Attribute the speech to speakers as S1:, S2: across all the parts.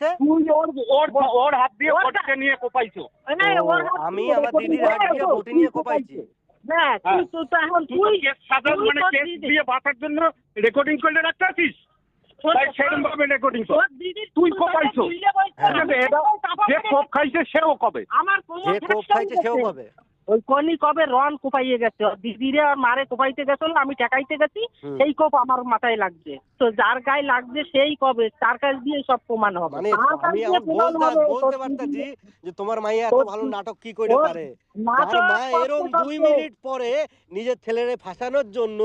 S1: করতে
S2: তুই ওর ওর ওর হাত দিয়ে বটিকে নিয়ে কোপাইছো
S3: না,
S1: ও,
S3: ওর হাত
S1: আমি আমার দিদির হাত দিয়ে বটি নিয়ে কোপাইছি।
S3: না তুই তো তো এখন
S2: তুই
S3: তুই
S2: সাধারণ মানে কেস দিয়ে বাঁচার জন্য রেকর্ডিং করে রাখতে আছিস সেরকম ভাবে রেকর্ডিং কর তুই কোপাইছো।
S1: হ্যাঁ।
S2: যে কোপ খাইছে সেও কবে
S3: আমার
S1: যে কোপ খাইছে সেও
S3: গেছে। ওই কনি কবে রন কোপাইয়ে গেছে? দিদিরে আর মারে কোপাইতে গেছিল আমি ঠেকাইতে গেছি। সেই কোপ আমার মাথায় লাগছে। তো যার গায়ে লাগছে সেই কবে তার কাছ দিয়ে সব প্রমাণ হবে।
S1: মানে আমি বলতে যে তোমার মাইয়া এত ভালো নাটক কি করে পারে?
S3: নাটক
S1: তার মা
S3: করতে
S1: দুই মিনিট পরে নিজের ছেলেরে ফাঁসানোর জন্য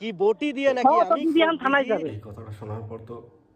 S1: কি বটি দিয়ে নাকি
S3: হ্যাঁ,
S1: আমি
S3: থানায় যাবে।
S4: এই কথাটা শোনার পর তো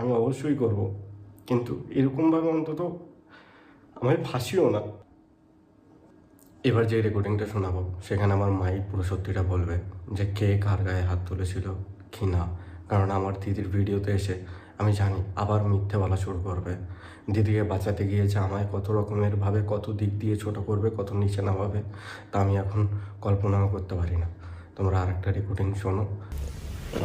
S4: আমি অবশ্যই করব। কিন্তু এরকমভাবে অন্তত আমায় ফাঁসিও না। এবার যে রেকর্ডিংটা শোনাবো, সেখানে আমার মাই পুরো সত্যিটা বলবে যে কে কার গায়ে হাত তুলেছিল কি না। কারণ আমার দিদির ভিডিওতে এসে আমি জানি আবার মিথ্যে বলা শুরু করবে। দিদিকে বাঁচাতে গিয়েছে আমায় কত রকমের ভাবে, কত দিক দিয়ে ছোট করবে, কত নিচে নামাবে, তা আমি এখন কল্পনাও করতে পারি না। তোমরা আরেকটা রেকর্ডিং শোনো।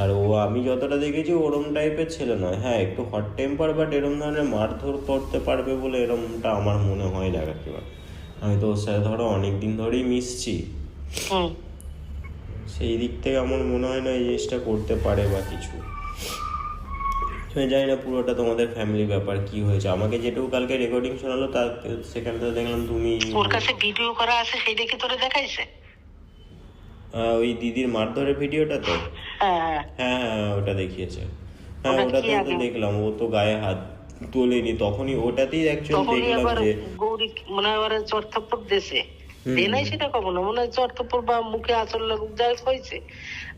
S5: আর ও আমি যতটা দেখেছি ওরম টাইপের ছেলে নয়। হ্যাঁ একটু হট টেম্পার বাট এরম ধরনের মারধর করতে পারবে বলে এরমটা আমার মনে হয় না একেবারে আমি তো ওর সাথে ধরো অনেক দিন ধরেই মিশছি। সেই দিক থেকে আমার মনে হয় না এই জিনিসটা করতে পারে বা কিছু। আমি জানি না পুরোটা তোমাদের ফ্যামিলি ব্যাপার কি হয়েছে। আমাকে যেটুকু কালকে রেকর্ডিং শোনালো তার সেখানে তো দেখলাম তুমি
S6: ওর কাছে ভিডিও করা আছে সেই দেখে তোরে দেখাইছে?
S5: ওই দিদির মারধরের ভিডিওটা তো?
S6: হ্যাঁ। হ্যাঁ
S5: হ্যাঁ হ্যাঁ ওটা দেখিয়েছে। হ্যাঁ
S6: ওটা
S5: তো দেখলাম ও তো গায়ে হাত তোলেনি তখনই ওটাতেই অ্যাকচুয়ালি দেখলাম যে
S6: গৌরী মনে হয় দেশে। দে নাই সেটা কখনো? মনে হয় বা মুখে আচল লাগুক যা হয়েছে।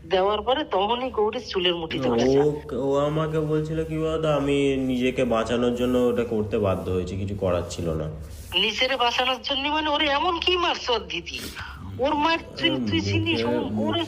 S6: দেওয়ার পরে তখনই গৌরীর চুলের মুঠিতে
S5: ও ও আমাকে বলছিল কি বলতো আমি নিজেকে বাঁচানোর জন্য ওটা করতে বাধ্য হয়েছি কিছু করার ছিল না।
S6: নিজেরে বাঁচানোর জন্য মানে ওরে এমন কি মারছ দিদি? ওর মার তুই চিনিস ওরে